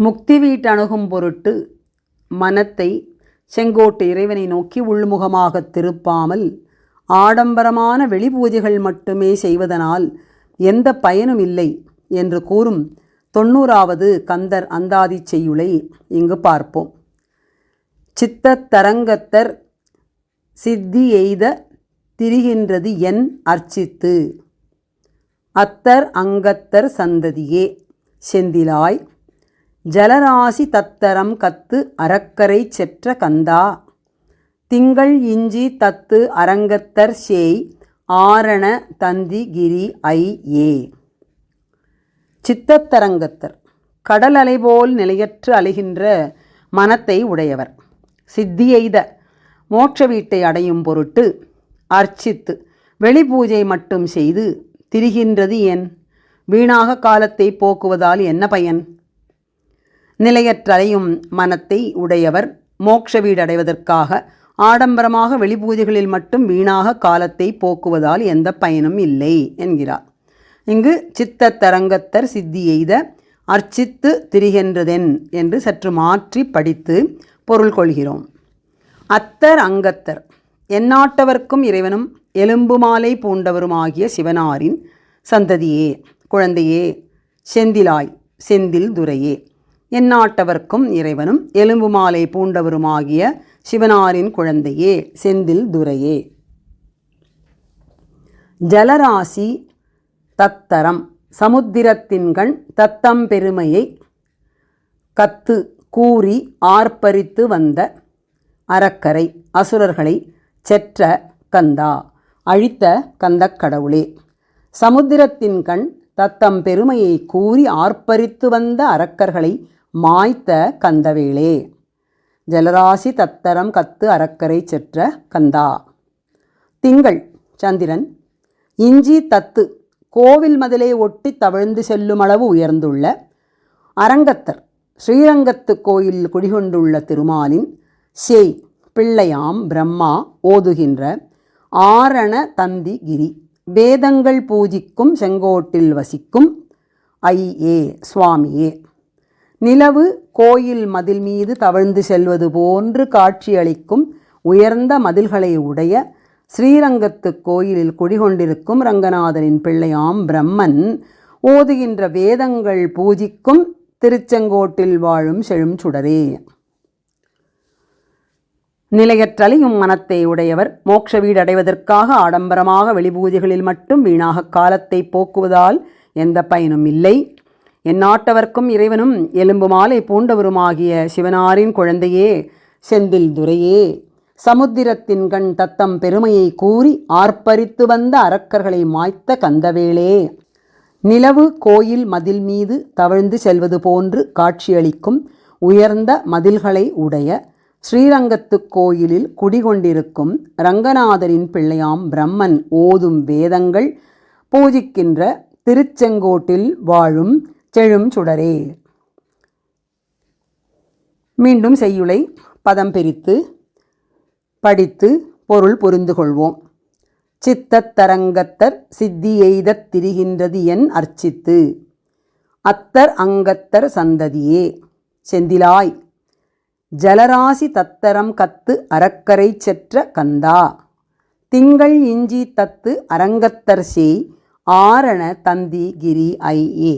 முக்தி வீட்டணுகும் பொருட்டு மனத்தை செங்கோட்டு இறைவனை நோக்கி உள்முகமாக திருப்பாமல் ஆடம்பரமான வெளிபூஜைகள் மட்டுமே செய்வதனால் எந்த பயனும் இல்லை என்று கூறும் தொண்ணூறாவது கந்தர் அந்தாதி செய்யுளை இங்கு பார்ப்போம். சித்தத்தரங்கத்தர் சித்தி எய்த திரிகின்றது என் அர்ச்சித்து. அத்தர் அங்கத்தர் சந்ததியே செந்திலாய் ஜலராசி தத்தரம் கத்து அறக்கரை செற்ற கந்தா. திங்கள் இஞ்சி தத்து அரங்கத்தர் சேய் ஆரண தந்தி கிரி ஐ ஏ. சித்தத்தரங்கத்தர் கடல் அலை போல் நிலையற்று அலைகின்ற மனத்தை உடையவர். சித்தியெய்த மோட்ச வீட்டை அடையும் பொருட்டு அர்ச்சித்து வெளிபூஜை மட்டும் செய்து திரிகின்றது என். வீணாக காலத்தை போக்குவதால் என்ன பயன்? நிலையற்றலையும் மனத்தை உடையவர். மோட்ச வீடு அடைவதற்காக ஆடம்பரமாக வெளிபூஜைகளில் மட்டும் வீணாக காலத்தை போக்குவதால் எந்த பயனும் இல்லை என்கிறார். இங்கு சித்த தரங்கத்தர் சித்தி எய்த அர்ச்சித்து திரிகின்றதென் என்று சற்று மாற்றி படித்து பொருள் கொள்கிறோம். அத்தர் அங்கத்தர் எந்நாட்டவர்க்கும் இறைவனும் எலும்பு மாலை பூண்டவருமாகிய சிவனாரின் சந்ததியே குழந்தையே செந்திலாய் செந்தில் துரையே. எந்நாட்டவர்க்கும் இறைவனும் எலும்பு மாலை பூண்டவருமாகிய சிவனாரின் குழந்தையே செந்தில் துரையே. ஜலராசி தத்தரம் சமுத்திரத்தின்கண் தத்தம் பெருமையை கத்து கூறி ஆர்ப்பரித்து வந்த அறக்கரை அசுரர்களை செற்ற கந்தா அழித்த கந்தக் கடவுளே. சமுத்திரத்தின் கண் தத்தம் பெருமையை கூறி ஆர்ப்பரித்து வந்த அரக்கர்களை மாய்த்த கந்தவேளே. ஜலராசி தத்தரம் கத்து அறக்கரை செற்ற கந்தா. திங்கள் சந்திரன். இஞ்சி தத்து கோவில் மதிலை ஒட்டி தவிழ்ந்து செல்லும் அளவு உயர்ந்துள்ள அரங்கத்தர் ஸ்ரீரங்கத்து கோயில் குடிகொண்டுள்ள திருமாலின் சேய் பிள்ளையாம் பிரம்மா ஓதுகின்ற ஆரண தந்தி கிரி. வேதங்கள் பூஜிக்கும் செங்கோட்டில் வசிக்கும் ஐ ஏ சுவாமியே. நிலவு கோயில் மதில் மீது தவழ்ந்து செல்வது போன்று காட்சியளிக்கும் உயர்ந்த மதில்களை உடைய ஸ்ரீரங்கத்து கோயிலில் குடிகொண்டிருக்கும் ரங்கநாதனின் பிள்ளையாம் பிரம்மன் ஓதுகின்ற வேதங்கள் பூஜிக்கும் திருச்செங்கோட்டில் வாழும் செழும் சுடரே. நிலையற்றலையும் மனத்தை உடையவர் மோட்ச வீடு அடைவதற்காக ஆடம்பரமாக வெளிபூஜைகளில் மட்டும் வீணாக காலத்தை போக்குவதால் எந்த பயனும் இல்லை. எந்நாட்டவர்க்கும் இறைவனும் எலும்பு மாலை பூண்டவருமாகிய சிவனாரின் குழந்தையே செந்தில் துரையே. சமுத்திரத்தின் கண் தத்தம் பெருமையை கூறி ஆர்ப்பரித்து வந்த அரக்கர்களை மாய்த்த கந்தவேளே. நிலவு கோயில் மதில் மீது தவழ்ந்து செல்வது போன்று காட்சியளிக்கும் உயர்ந்த மதில்களை உடைய ஸ்ரீரங்கத்து கோயிலில் குடிகொண்டிருக்கும் ரங்கநாதரின் பிள்ளையாம் பிரம்மன் ஓதும் வேதங்கள் பூஜிக்கின்ற திருச்செங்கோட்டில் வாழும் செழும் சுடரே. மீண்டும் செய்யுளை பதம் பிரித்து படித்து பொருள் புரிந்து கொள்வோம். சித்தத்தரங்கத்தர் சித்தி எய்தத் திரிகின்றது என் அர்ச்சித்து. அத்தர் அங்கத்தர் சந்ததியே. செந்திலாய் ஜலராசி தத்தரம் கத்து அறக்கரை செற்ற கந்தா. திங்கள் இஞ்சி தத்து அரங்கத்தர் சேய் ஆரண தந்தி கிரி ஐ ஏ